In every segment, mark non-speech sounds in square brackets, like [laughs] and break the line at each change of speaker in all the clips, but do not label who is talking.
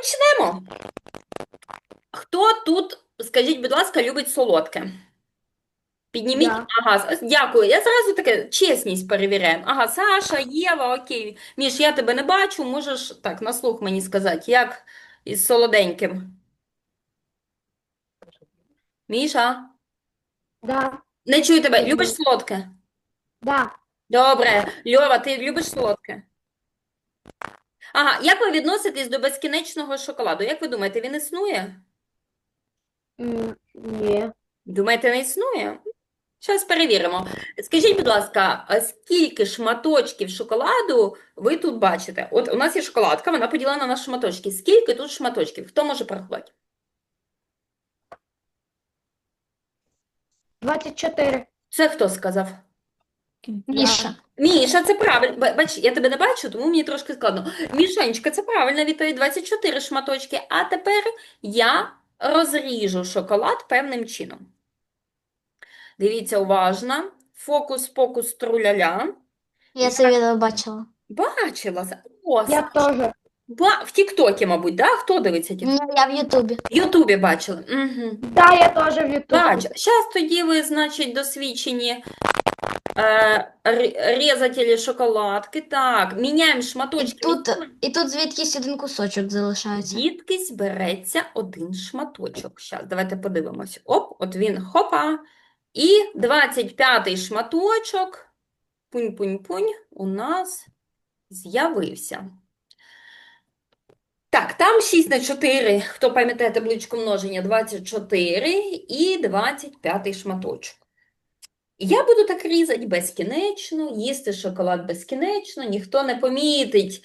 Почнемо. Хто тут, скажіть, будь ласка, любить солодке? Підніміть.
Я.
Ага, ось, дякую. Я зразу таке чесність перевіряємо. Ага, Саша, Єва, окей. Міш, я тебе не бачу, можеш так на слух мені сказати, як із солоденьким? Міша,
Да,
не чую тебе. Любиш солодке?
да.
Добре. Льова, ти любиш солодке? Ага, як ви відноситесь до безкінечного шоколаду? Як ви думаєте, він існує?
М, Ні.
Думаєте, не існує? Зараз перевіримо. Скажіть, будь ласка, а скільки шматочків шоколаду ви тут бачите? От у нас є шоколадка, вона поділена на шматочки. Скільки тут шматочків? Хто може порахувати?
24.
Це хто сказав?
Міша.
Міша, це правильно. Бач, я тебе не бачу, тому мені трошки складно. Мішенечка, це правильна відповідь. 24 шматочки. А тепер я розріжу шоколад певним чином. Дивіться уважно. Фокус, покус, труляля.
Я це відео бачила.
Бачила. О,
Я теж.
Ба- В Тіктокі, мабуть, да? Хто дивиться?
Ні, я в Ютубі.
В Ютубі бачили. Угу.
Да, я теж в Ютубі.
Бачила. Зараз тоді ви, значить, досвідчені е, р- різателі шоколадки. Так, міняємо
І
шматочки.
тут, і тут звідкись один кусочок залишається.
Звідкись береться один шматочок. Зараз, давайте подивимось. Оп, от він, хопа. І 25-й шматочок, пунь-пунь-пунь, у нас з'явився. Так, там 6 на 4, хто пам'ятає табличку множення, 24 і 25-й шматочок. Я буду так різати безкінечно, їсти шоколад безкінечно, ніхто не помітить,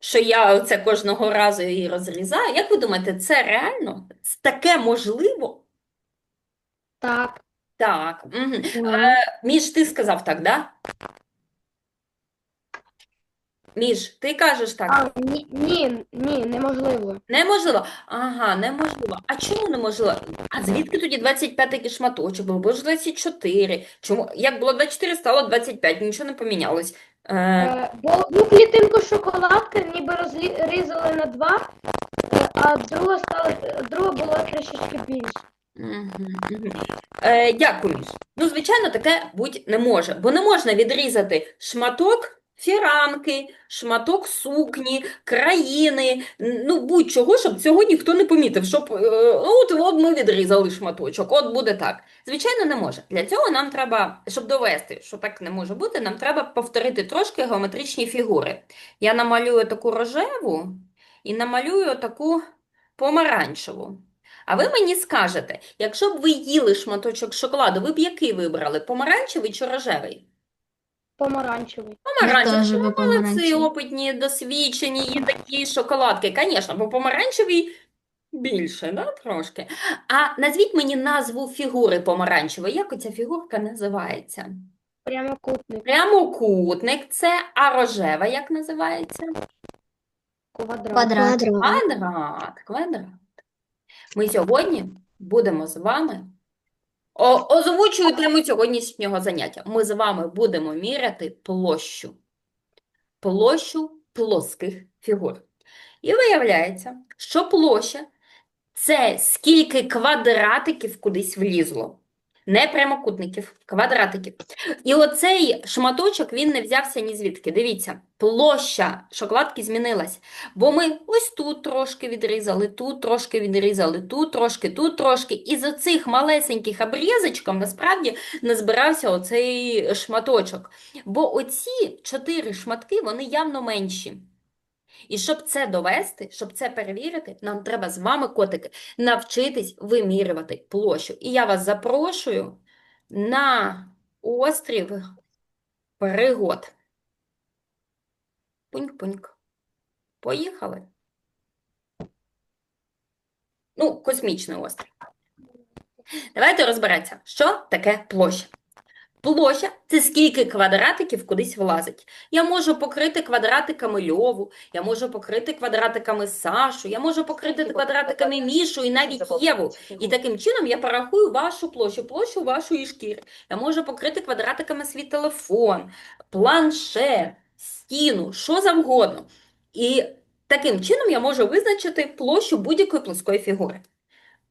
що я це кожного разу її розрізаю. Як ви думаєте, це реально? Таке можливо?
Так.
Так. Угу. Е, Між ти сказав так, да? Міш, ти кажеш так.
А, ні, ні, ні, неможливо.
Неможливо. Ага, неможливо. А чому неможливо? А звідки тоді 25 шматочок? Бо ж 24. Чому? Як було 24, стало 25, нічого не помінялось. Е,
Е, бо одну клітинку шоколадки ніби розрізали на два, а друга стала, друга була трішечки більше.
Мгм, мгм. Е, дякую, Міш. Ну, звичайно, таке бути не може, бо не можна відрізати шматок фіранки, шматок сукні, країни, ну будь-чого, щоб цього ніхто не помітив, щоб е, от, от ми відрізали шматочок, от буде так. Звичайно, не може. Для цього нам треба, щоб довести, що так не може бути, нам треба повторити трошки геометричні фігури. Я намалюю таку рожеву і намалюю таку помаранчеву. А ви мені скажете, якщо б ви їли шматочок шоколаду, ви б який вибрали? Помаранчевий чи рожевий?
Помаранчевий.
Помаранчевий.
теж би
Молодці,
помаранчевий.
опитні, досвідчені, є такі шоколадки. Звісно, бо помаранчевий більше, да, трошки. А назвіть мені назву фігури помаранчевої. Як оця фігурка називається?
Прямокутник.
Прямокутник це, а рожева як називається?
Квадрат.
Квадрат.
Квадрат, квадрат. Ми сьогодні будемо з вами. Озвучую тему сьогоднішнього заняття. Ми з вами будемо міряти площу. Площу плоских фігур. І виявляється, що площа це скільки квадратиків кудись влізло. Не прямокутників, квадратиків. І оцей шматочок він не взявся ні звідки. Дивіться, площа шоколадки змінилась. Бо ми ось тут трошки відрізали, тут трошки відрізали, тут трошки, тут трошки. І з оцих малесеньких обрізочком насправді назбирався оцей шматочок. Бо оці чотири шматки, вони явно менші. І щоб це довести, щоб це перевірити, нам треба з вами, котики, навчитись вимірювати площу. І я вас запрошую на острів пригод. Пуньк-пуньк. Поїхали. Ну, космічний острів. Давайте розбиратися, що таке площа. Площа – це скільки квадратиків кудись влазить. Я можу покрити квадратиками Льову, я можу покрити квадратиками Сашу, я можу покрити квадратиками Мішу і навіть Єву. І таким чином я порахую вашу площу, площу вашої шкіри. Я можу покрити квадратиками свій телефон, планшет, стіну, що завгодно. І Таким чином я можу визначити площу будь-якої плоскої фігури.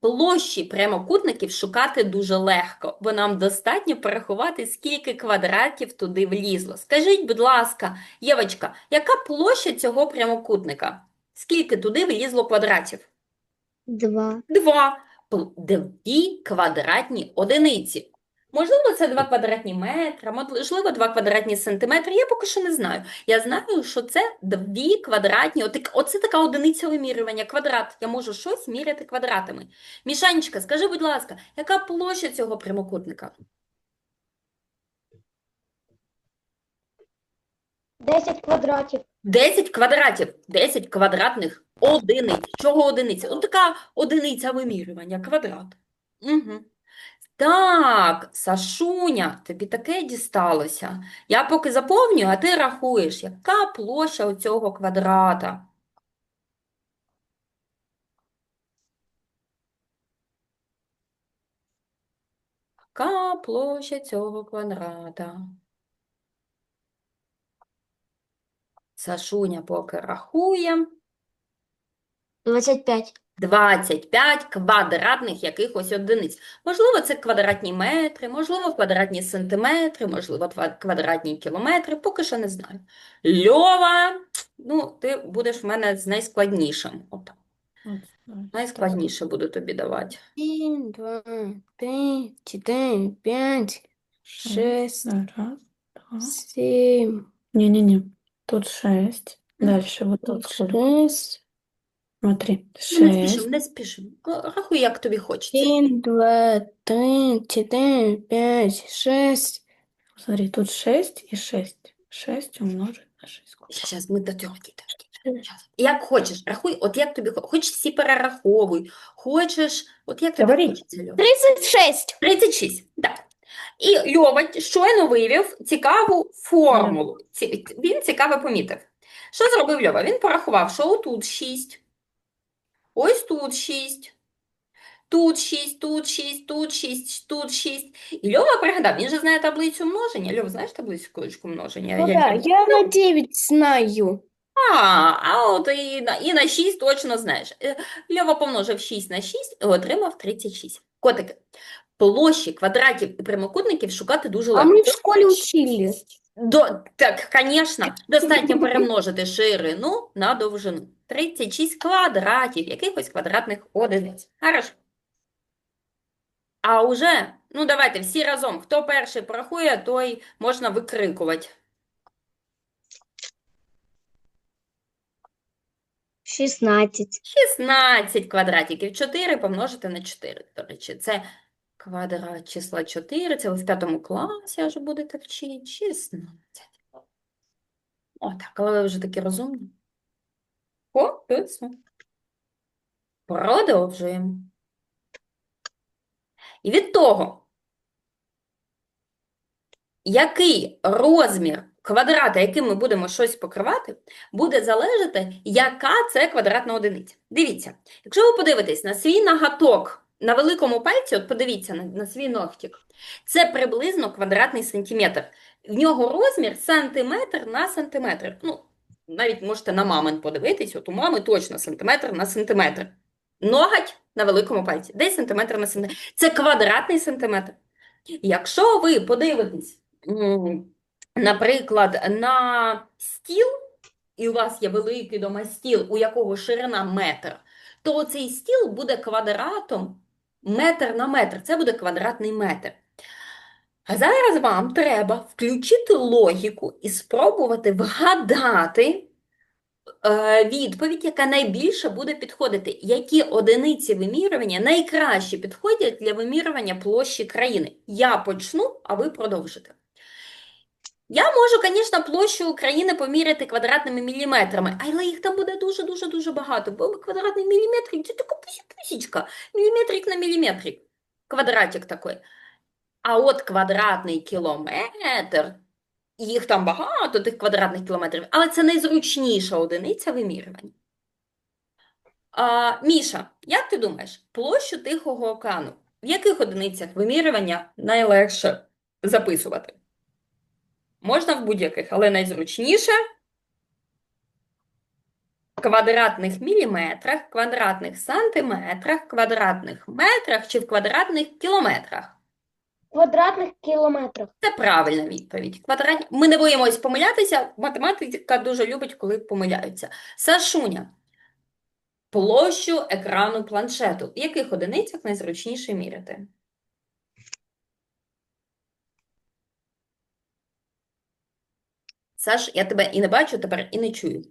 Площі прямокутників шукати дуже легко, бо нам достатньо порахувати, скільки квадратів туди влізло. Скажіть, будь ласка, Євочка, яка площа цього прямокутника? Скільки туди влізло квадратів?
Два.
Два. Дві квадратні одиниці. Можливо, це два квадратні метри, можливо, два квадратні сантиметри. Я поки що не знаю. Я знаю, що це дві квадратні. Отак, оце така одиниця вимірювання, квадрат. Я можу щось міряти квадратами. Мішанечка, скажи, будь ласка, яка площа цього прямокутника?
10 квадратів.
10 квадратів, 10 квадратних одиниць. Чого одиниця? Ось така одиниця вимірювання, квадрат. Угу. Так, Сашуня, тобі таке дісталося. Я поки заповнюю, а ти рахуєш, яка площа цього квадрата? Яка площа цього квадрата? Сашуня поки рахує.
25.
25 квадратних якихось одиниць. Можливо, це квадратні метри, можливо, квадратні сантиметри, можливо, квадратні кілометри, поки що не знаю. Льова, ну, ти будеш в мене з найскладнішим. Отак. Найскладніше буду тобі давати.
1, 2, 3, 4, 5, 6,
Раз, два.
7.
Не-не-не, тут 6. Далі вот тут
6.
Смотри.
Ну, Не спішимо,
Шесть.
не спішимо. Рахуй, як тобі хочеться.
один, два, три, четыре, пять, шесть,
Смотри, тут шесть и шесть. Шесть умножить на шесть. Сколько?
Зараз ми до цього дійдемо. Щас. Як хочеш, рахуй, от як тобі хочеш. Хочеш всі перераховуй, хочеш, от як тобі
Говори.
хочеться, Льова.
тридцать шесть.
36, так. І Льова щойно вивів цікаву формулу. Ці- Він цікаво помітив. Що зробив Льова? Він порахував, що отут 6, ось тут 6, тут 6, тут 6, тут 6, тут 6. І Льова пригадав, він же знає таблицю множення. Льова, знаєш таблицю множення?
Ну
Я
да, я на девять знаю.
А, а от і на, і на 6 точно знаєш. Е, Льова помножив 6 на 6 і отримав 36. Котики, площі квадратів і прямокутників шукати дуже легко.
А мы в школе учили.
До, так, звісно, достатньо [laughs] перемножити ширину на довжину. 36 квадратів, якихось квадратних одиниць. Хорошо. А уже, ну давайте всі разом. Хто перший порахує, той можна викрикувати.
Шістнадцять.
16 квадратиків. 4 помножити на 4. До речі, це квадрат числа 4. Це ви в п'ятому класі аж будете вчити. 16. Отак, але ви вже такі розумні. Попису. Продовжуємо. І від того, який розмір квадрата, яким ми будемо щось покривати, буде залежати, яка це квадратна одиниця. Дивіться, якщо ви подивитесь на свій ноготок на великому пальці, от подивіться на, на свій ногтик, це приблизно квадратний сантиметр. В нього розмір сантиметр на сантиметр. Ну, навіть можете на мамин подивитись, от у мами точно сантиметр на сантиметр. Ноготь на великому пальці, десь сантиметр на сантиметр. Це квадратний сантиметр. Якщо ви подивитесь, наприклад, на стіл, і у вас є великий дома стіл, у якого ширина метр, то цей стіл буде квадратом метр на метр. Це буде квадратний метр. А зараз вам треба включити логіку і спробувати вгадати е, відповідь, яка найбільше буде підходити. Які одиниці вимірювання найкраще підходять для вимірювання площі країни? Я почну, а ви продовжите. Я можу, звісно, площу України поміряти квадратними міліметрами, але їх там буде дуже-дуже-дуже багато, бо квадратний міліметрик – це така пусічка, міліметрик на міліметрик, квадратик такий. А от квадратний кілометр, їх там багато, тих квадратних кілометрів, але це найзручніша одиниця вимірювання. А, Міша, як ти думаєш, площу Тихого океану в яких одиницях вимірювання найлегше записувати? Можна в будь-яких, але найзручніше в квадратних міліметрах, квадратних сантиметрах, квадратних метрах чи в квадратних кілометрах?
Квадратних кілометрах.
Це правильна відповідь. Квадратні... Ми не боїмось помилятися. Математика дуже любить, коли помиляються. Сашуня. Площу екрану планшету. В яких одиницях найзручніше міряти? Саш, я тебе і не бачу тепер, і не чую.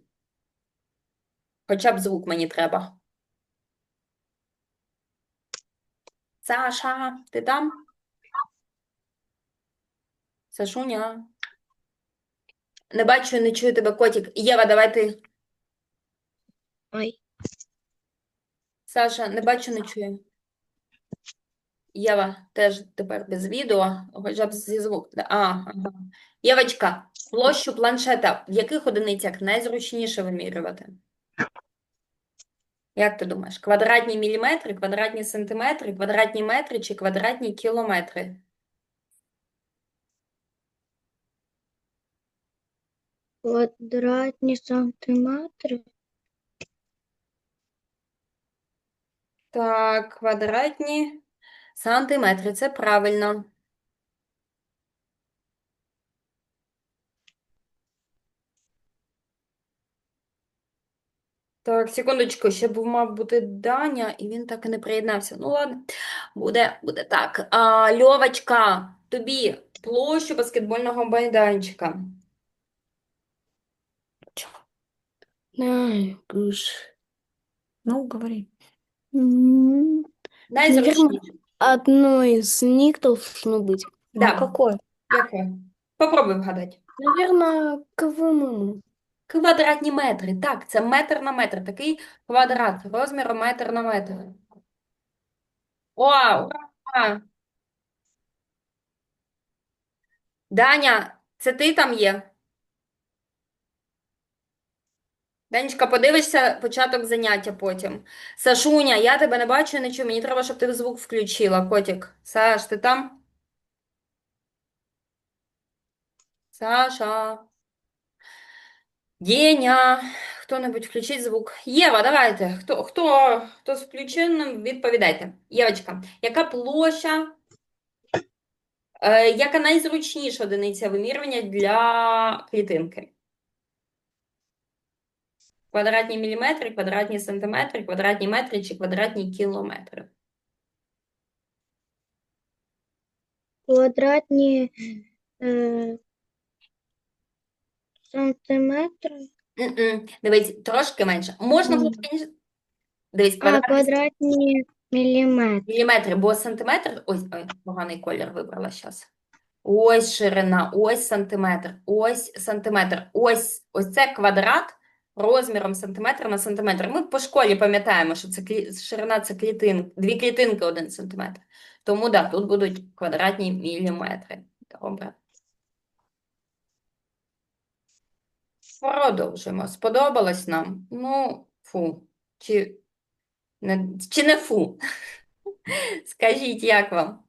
Хоча б звук мені треба. Саша, ти там? Сашуня. Не бачу і не чую тебе, котик. Єва, давай ти.
Ой.
Саша, не бачу, не чую. Єва, теж тепер без відео, хоча б зі звук. А, ага. Євочка, площу планшета в яких одиницях найзручніше вимірювати? Як ти думаєш? Квадратні міліметри, квадратні сантиметри, квадратні метри чи квадратні кілометри?
Квадратні сантиметри.
Так, квадратні сантиметри, це правильно. Так, секундочку, ще був, мав бути Даня, і він так і не приєднався. Ну ладно, буде, буде так. А, Льовочка, тобі площу баскетбольного майданчика.
Ай.
Ну, говори.
Найзручніше.
Одно из них должно быть.
Ну,
Да.
какой?
Попробуй вгадати.
Наверное, КВМ.
Квадратні метри. Так, це метр на метр. Такий квадрат розміром метр на метр. Вау! Даня, це ти там є? Данечка, подивишся початок заняття потім. Сашуня, я тебе не бачу чую. Мені треба, щоб ти звук включила, котик. Саш, ти там? Саша. Деня. Хто-небудь включить звук. Єва, давайте. Хто, хто, хто з включеним, відповідайте. Євочка, яка площа, е, яка найзручніша одиниця вимірювання для клітинки? Квадратні міліметри, квадратні сантиметри, квадратні метри чи квадратні кілометри?
Квадратні е, сантиметри.
М-м. Дивись, трошки менше. Можна було б,
Ні.
Дивись,
А,
квадратні
квадратні міліметри.
Міліметри, бо сантиметр, ось, ой, поганий колір вибрала зараз. Ось ширина, ось сантиметр, ось сантиметр, ось, ось це квадрат розміром сантиметр на сантиметр. Ми по школі пам'ятаємо, що це клі... ширина це клітин, дві клітинки один сантиметр. Тому да, тут будуть квадратні міліметри. Добре. Продовжимо. Сподобалось нам? Ну, фу. Чи не, чи не фу? [laughs] Скажіть, як вам?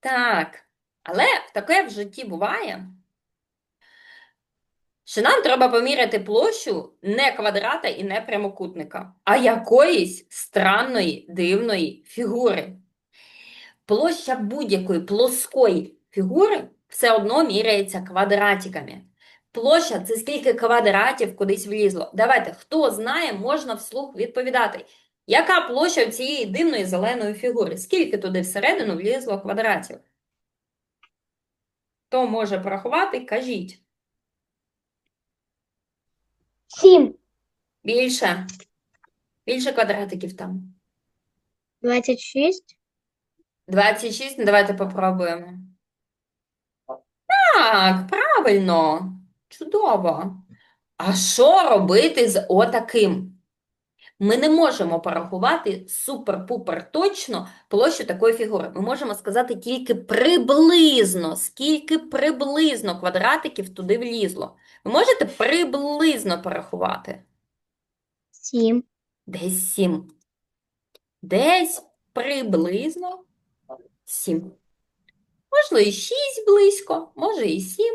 Так, але таке в житті буває, що нам треба поміряти площу не квадрата і не прямокутника, а якоїсь странної, дивної фігури. Площа будь-якої плоскої фігури все одно міряється квадратиками. Площа це скільки квадратів кудись влізло. Давайте, хто знає, можна вслух відповідати. Яка площа в цієї дивної зеленої фігури? Скільки туди всередину влізло квадратів? Хто може порахувати, кажіть.
Сім.
Більше. Більше квадратиків там.
26.
26, ну давайте попробуємо. Так, правильно. Чудово. А що робити з отаким? Ми не можемо порахувати супер-пупер точно площу такої фігури. Ми можемо сказати тільки приблизно, скільки приблизно квадратиків туди влізло. Ви можете приблизно порахувати?
7.
Десь 7. Десь приблизно 7. Можливо, і 6 близько, може і 7.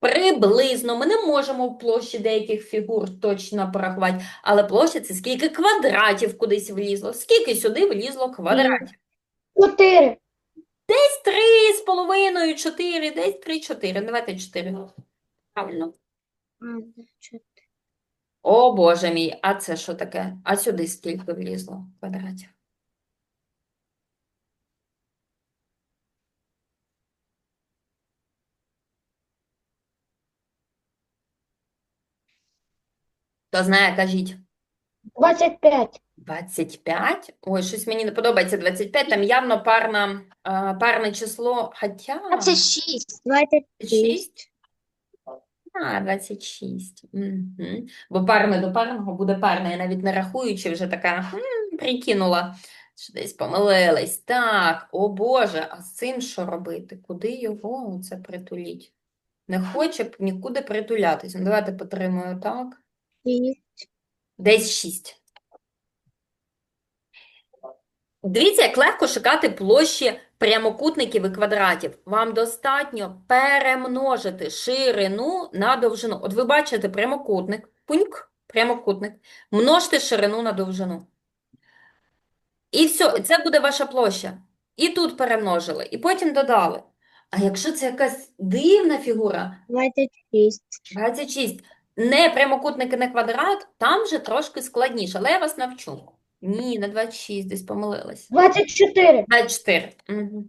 Приблизно. Ми не можемо в площі деяких фігур точно порахувати, але площа це скільки квадратів кудись влізло. Скільки сюди влізло квадратів?
Чотири.
Десь три з половиною, чотири, десь три, чотири. Давайте чотири. Правильно. О, Боже мій, а це що таке? А сюди скільки влізло квадратів? Хто знає, кажіть.
25.
25? Ой, щось мені не подобається 25, там явно парна, а, парне число, хоча...
26. 26.
А, 26. Угу. Бо парне до парного буде парне, я навіть не рахуючи, вже така прикинула, що десь помилилась. Так, о Боже, а з цим що робити? Куди його це притуліть? Не хоче б нікуди притулятись. Ну, давайте потримаю так. Десь 6. Дивіться, як легко шукати площі прямокутників і квадратів. Вам достатньо перемножити ширину на довжину. От ви бачите прямокутник, пуньк, прямокутник, множте ширину на довжину. І все, це буде ваша площа. І тут перемножили, і потім додали. А якщо це якась дивна фігура,
26.
26. Не прямокутники на не квадрат, там вже трошки складніше, але я вас навчу. Ні, на 26, десь помилилась.
24.
24. Угу.